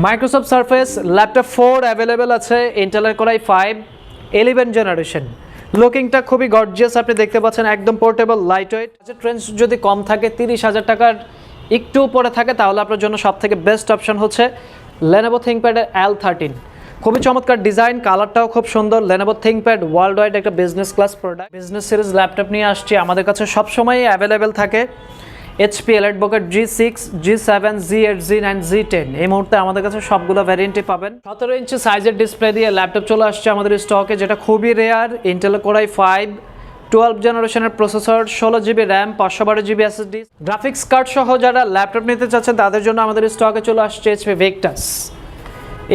Microsoft Surface laptop four available আছে ইন্টেলের core i five eleven generation লুকিংটা খুবই gorgeous আপনি দেখতে পাচ্ছেন একদম পোর্টেবল লাইট ওয়েট ট্রেন্স যদি কম থাকে, তিরিশ হাজার টাকার একটু উপরে থাকে, তাহলে আপনার জন্য সব থেকে বেস্ট অপশন হচ্ছে লেনোভো থিঙ্কপ্যাডের এল থার্টিন খুবই চমৎকার ডিজাইন কালারটাও খুব সুন্দর। লেনোভো থিঙ্কপ্যাড ওয়ার্ল্ড ওয়াইড একটা business class product business series laptop নিয়ে আসছি, আমাদের কাছে সবসময়ই অ্যাভেলেবেল থাকে। HP Elite Book G six G seven G eight G nine G ten এই মুহূর্তে আমাদের কাছে সবগুলো ভ্যারিয়েন্টই পাবেন। সতেরো ইঞ্চি সাইজের ডিসপ্লে দিয়ে ল্যাপটপ চলে আসছে আমাদের স্টকে যেটা খুবই rare Intel core i five twelve জেনারেশনের প্রসেসর ষোলো জিবি র্যাম পাঁচশো বারো জিবি এসএসডি গ্রাফিক্স কার্ড সহ যারা ল্যাপটপ নিতে চাচ্ছেন, তাদের জন্য আমাদের স্টকে চলে আসছে HP Victus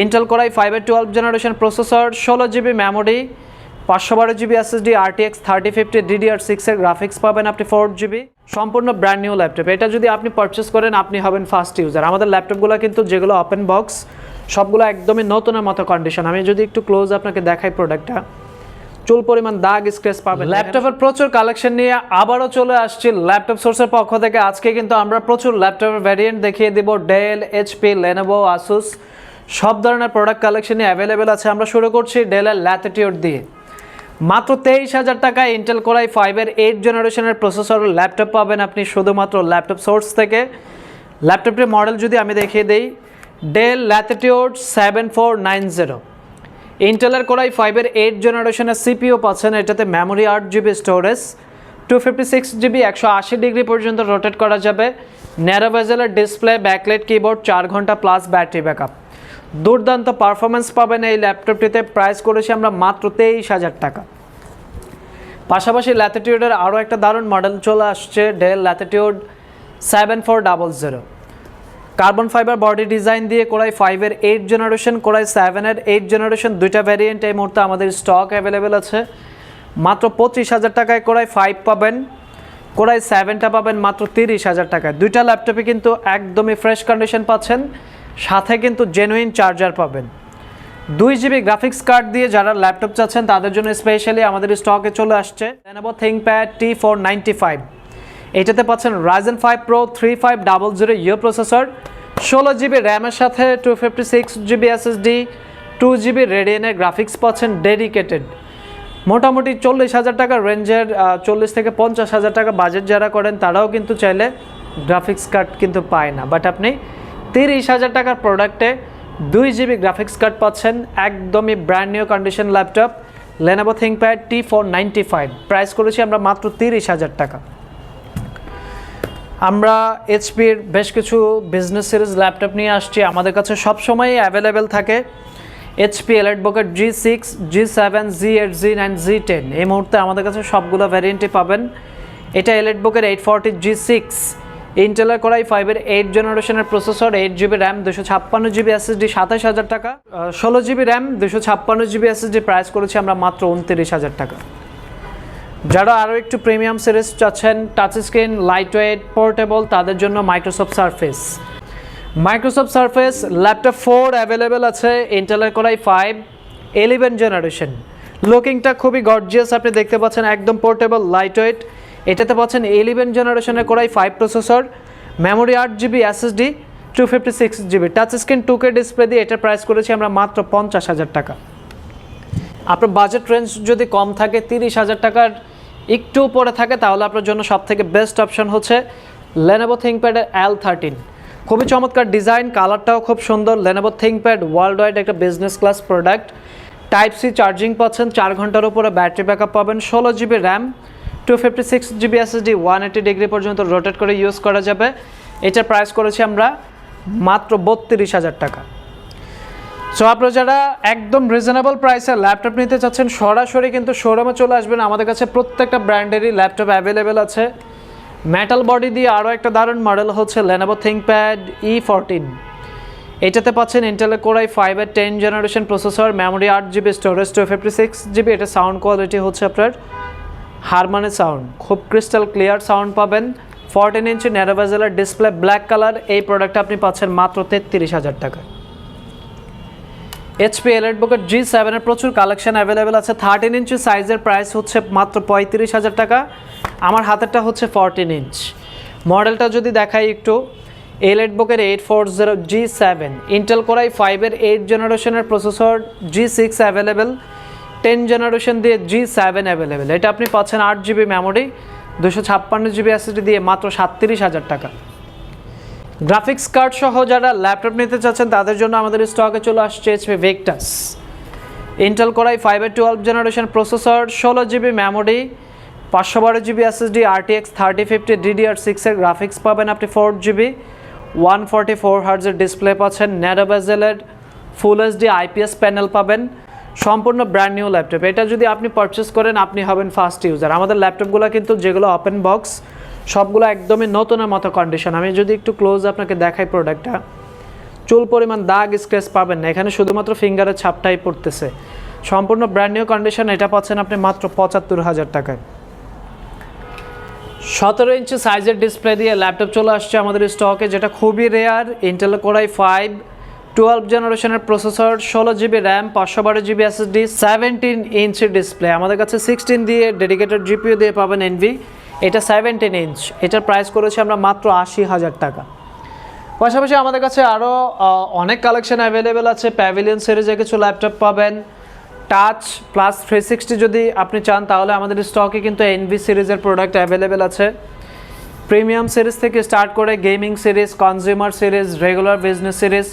Intel core i ফাইভের টুয়েলভ জেনারেশন প্রসেসর ষোলো জিবি মেমোরি পাঁচশো বারো GB SSD RTX thirty fifty DDR সিক্সের গ্রাফিক্স পাবেন আপনি ফোর জিবি। সম্পূর্ণ ব্র্যান্ড নিউ ল্যাপটপ এটা যদি আপনি পারচেস করেন, আপনি হবেন ফার্স্ট ইউজার আমাদের ল্যাপটপগুলো কিন্তু যেগুলো ওপেন বক্স সবগুলো একদমই নতুনের মতো কন্ডিশন আমি যদি একটু ক্লোজ আপনাকে দেখাই প্রোডাক্টটা চুল পরিমাণ, দাগ স্ক্র্যাচ পাবেন। ল্যাপটপের প্রচুর কালেকশন নিয়ে আবারও চলে আসছি ল্যাপটপ সোর্সের পক্ষ থেকে। আজকে কিন্তু আমরা প্রচুর ল্যাপটপের ভ্যারিয়েন্ট দেখিয়ে দিব। ডেল এইচপি লেনোভো আসুস সব ধরনের প্রোডাক্ট কালেকশনই অ্যাভেলেবেল আছে। আমরা শুরু করছি ডেলের ল্যাটিটিউড দিয়ে। মাত্র তেইশ হাজার টাকায় ইন্টেল কোরাই ফাইভের এইট জেনারেশনের প্রসেসর ল্যাপটপ পাবেন আপনি শুধুমাত্র ল্যাপটপ সোর্স থেকে। ল্যাপটপটির মডেল যদি আমি দেখিয়ে দিই Dell Latitude seven four nine zero ইন্টেলের কোরাই ফাইভের এইট জেনারেশনের সিপিও পাচ্ছেন, এটাতে মেমোরি আট GB storage two fifty six GB একশো আশি ডিগ্রি পর্যন্ত রোটেট করা যাবে। ন্যারো ডিসপ্লে ব্যাকলেট কিবোর্ড চার ঘণ্টা প্লাস ব্যাটারি ব্যাকআপ দুর্দান্ত পারফরমেন্স পাবেন এই ল্যাপটপটিতে প্রাইস করেছি আমরা মাত্র তেইশ হাজার টাকা। পাশাপাশি ল্যাটিটিউডের আরও একটা দারুণ মডেল চলে আসছে Dell Latitude seven four double zero carbon fibre body design দিয়ে কোরাই ফাইভের এইট জেনারেশন কোরাই সেভেনের এইট জেনারেশন দুইটা ভ্যারিয়েন্ট এই মুহূর্তে আমাদের স্টক অ্যাভেলেবেল আছে। মাত্র পঁচিশ হাজার টাকায় কোরাই ফাইভ পাবেন, কোরাই সেভেনটা পাবেন মাত্র তিরিশ হাজার টাকায়। দুইটা ল্যাপটপে কিন্তু একদমই ফ্রেশ কন্ডিশন পাচ্ছেন। সাথে কিন্তু জেনুইন চার্জার পাবেন। দুই জিবি গ্রাফিক্স কার্ড দিয়ে যারা ল্যাপটপ চাচ্ছেন, তাদের জন্য স্পেশালি আমাদের স্টকে চলে আসছে Lenovo ThinkPad T four ninety five এটাতে পাচ্ছেন Ryzen five pro three five double zero ইয়ে প্রসেসর ষোলো জিবি র্যামের সাথে two fifty six GB SSD two GB রেডিয়ানের graphics পাচ্ছেন ডেডিকেটেড মোটামুটি চল্লিশ হাজার টাকা রেঞ্জের চল্লিশ থেকে পঞ্চাশ হাজার টাকা বাজেট যারা করেন, তারাও কিন্তু চাইলে গ্রাফিক্স কার্ড কিন্তু পায় না। বাট আপনি তিরিশ হাজার টাকার প্রোডাক্টে দুই জিবি গ্রাফিক্স কার্ড পাচ্ছেন, একদমই brand new condition laptop Lenovo ThinkPad T four ninety five price করেছি আমরা মাত্র তিরিশ হাজার টাকা। আমরা এইচপির বেশ কিছু বিজনেস সিরিজ ল্যাপটপ নিয়ে আসছি। আমাদের কাছে সবসময়ই অ্যাভেলেবেল থাকে HP Elite book G six G seven G eight G nine G ten এই মুহূর্তে আমাদের কাছে সবগুলো ভ্যারিয়েন্টই পাবেন। এটা Elite book eight forty G six ইন্টেলের করাই ফাইভের এইট জেনারেশনের প্রসেসর এইট জিবি র্যাম দুশো ছাপ্পান্ন জিবি এসএসডি সাতাশ হাজার টাকা। ষোলো জিবি র্যাম দুশো ছাপ্পান্ন জিবি এসএসডি প্রাইস করেছি আমরা মাত্র উনত্রিশ হাজার টাকা। যারা আরও একটু প্রিমিয়াম সিরিজ চাচ্ছেন touch screen light weight portable তাদের জন্য Microsoft Surface Microsoft Surface laptop four available আছে ইন্টেলের core i five eleven generation লুকিংটা খুবই গর্জিয়াস আপনি দেখতে পাচ্ছেন, একদম পোর্টেবল লাইট ওয়েট এটাতে পাচ্ছেন ইলেভেন জেনারেশনের core i five processor memory আট GB SSD two fifty six GB touch screen two K display দিয়ে এটার প্রাইস করেছি আমরা মাত্র পঞ্চাশ হাজার টাকা। আপনার বাজেট রেঞ্জ যদি কম থাকে তিরিশ হাজার টাকার একটু উপরে থাকে, তাহলে আপনার জন্য সব থেকে বেস্ট অপশন হচ্ছে লেনোভো থিঙ্কপ্যাডের এল থার্টিন খুবই চমৎকার ডিজাইন কালারটাও খুব সুন্দর। লেনোভো থিঙ্কপ্যাড ওয়ার্ল্ড ওয়াইড একটা business class product type C charging পাচ্ছেন, চার ঘণ্টার উপরে ব্যাটারি ব্যাকআপ পাবেন, ষোলো GB RAM two fifty six GB SSD one eighty degree পর্যন্ত রোটেট করে ইউজ করা যাবে। এটার প্রাইস করেছি আমরা মাত্র বত্রিশ হাজার টাকা। সো আপনারা যারা একদম রিজনেবল প্রাইসে ল্যাপটপ নিতে চাচ্ছেন, সরাসরি কিন্তু শোরুমে চলে আসবেন। আমাদের কাছে প্রত্যেকটা ব্র্যান্ডেরই ল্যাপটপ অ্যাভেলেবেল আছে। মেটাল বডি দিয়ে আরও একটা দারুণ মডেল হচ্ছে লেনোভো থিঙ্কপ্যাড ই ফোরটিন এটাতে পাচ্ছেন ইন্টেলের কোরাই ফাইভের টেন জেনারেশন প্রসেসর মেমোরি আট GB storage two fifty six GB এটা সাউন্ড কোয়ালিটি হচ্ছে আপনার হারমানি সাউন্ড খুব ক্রিস্টাল ক্লিয়ার সাউন্ড পাবেন। ফোরটিন ইঞ্চি ন্যারোভেজেলার ডিসপ্লে ব্ল্যাক কালার এই প্রোডাক্টটা আপনি পাচ্ছেন মাত্র তেত্রিশ হাজার টাকায়। এইচপি এলাইট বুকের জি সেভেনের প্রচুর কালেকশন অ্যাভেলেবেল আছে। থার্টিন ইঞ্চি সাইজের প্রাইস হচ্ছে মাত্র পঁয়ত্রিশ হাজার টাকা। আমার হাতেরটা হচ্ছে ফরটিন ইঞ্চ মডেলটা যদি দেখাই একটু। এলেট বুকের eight four zero G seven Intel core i ফাইভের এইট জেনারেশনের processor G six available ten generation দিয়ে জি সেভেন অ্যাভেলেবেল। এটা আপনি পাচ্ছেন আট জিবি মেমোরি, দুশো ছাপ্পান্ন জিবি এসএসডি দিয়ে মাত্র সাতত্রিশ হাজার টাকা। গ্রাফিক্স কার্ড সহ যারা ল্যাপটপ নিতে চাচ্ছেন, তাদের জন্য আমাদের স্টকে চলে আসছে HP Victus Intel core i ফাইভের টুয়েলভ জেনারেশন প্রসেসর ষোলো জিবি মেমোরি পাঁচশো বারো GB SSD RTX thirty fifty DDR সিক্সের গ্রাফিক্স পাবেন আপনি four GB one forty four হার্জের display পাচ্ছেন ন্যারোবেজেলের ফুল এইচডি আইপিএস প্যানেল পাবেন। সম্পূর্ণ ব্র্যান্ড নিউ ল্যাপটপ এটা যদি আপনি পারচেস করেন, আপনি হবেন ফার্স্ট ইউজার আমাদের ল্যাপটপগুলো কিন্তু যেগুলো ওপেন বক্স সবগুলো একদমই নতুনের মতো কন্ডিশন আমি যদি একটু ক্লোজ আপনাকে দেখাই প্রোডাক্টটা চুল পরিমাণ দাগ স্ক্র্যাচ পাবেন না। এখানে শুধুমাত্র ফিঙ্গারের ছাপটাই পড়তেছে। সম্পূর্ণ ব্র্যান্ড নিউ কন্ডিশন এটা পাচ্ছেন আপনি মাত্র পঁচাত্তর হাজার টাকায়। সতেরো ইঞ্চি সাইজের ডিসপ্লে দিয়ে ল্যাপটপ চলে আসছে আমাদের স্টকে যেটা খুবই rare Intel core i five twelve জেনারেশনের প্রসেসর ষোলো জিবি র্যাম পাঁচশো বারো GB SSD seventeen inch display আমাদের কাছে সিক্সটিন দিয়ে ডেডিকেটেড জিপিও দিয়ে পাবেন এনভি এটা সেভেন্টিন ইঞ্চ এটার প্রাইস করেছি আমরা মাত্র আশি হাজার টাকা। পাশাপাশি আমাদের কাছে আরও অনেক কালেকশন অ্যাভেলেবেল আছে। প্যাভিলিয়ন সিরিজে কিছু ল্যাপটপ পাবেন। টাচ প্লাস থ্রি সিক্সটি যদি আপনি চান, তাহলে আমাদের স্টকে কিন্তু এনভি সিরিজের প্রোডাক্ট অ্যাভেলেবেল আছে। প্রিমিয়াম সিরিজ থেকে স্টার্ট করে gaming series consumer series regular business series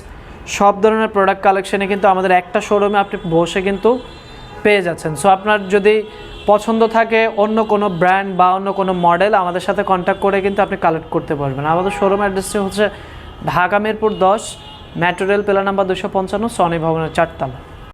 সব ধরনের প্রোডাক্ট কালেকশানে কিন্তু আমাদের একটা শোরুমে আপনি বসে কিন্তু পেয়ে যাচ্ছেন। সো আপনার যদি পছন্দ থাকে অন্য কোনো ব্র্যান্ড বা অন্য কোনো মডেল আমাদের সাথে কন্ট্যাক্ট করে কিন্তু আপনি কালেক্ট করতে পারবেন। আমাদের শোরুম অ্যাড্রেসটি হচ্ছে ঢাকা মিরপুর দশ মেট্রো রেল পেলা নাম্বার দুশো পঞ্চান্ন সনি ভবনের চারতলা।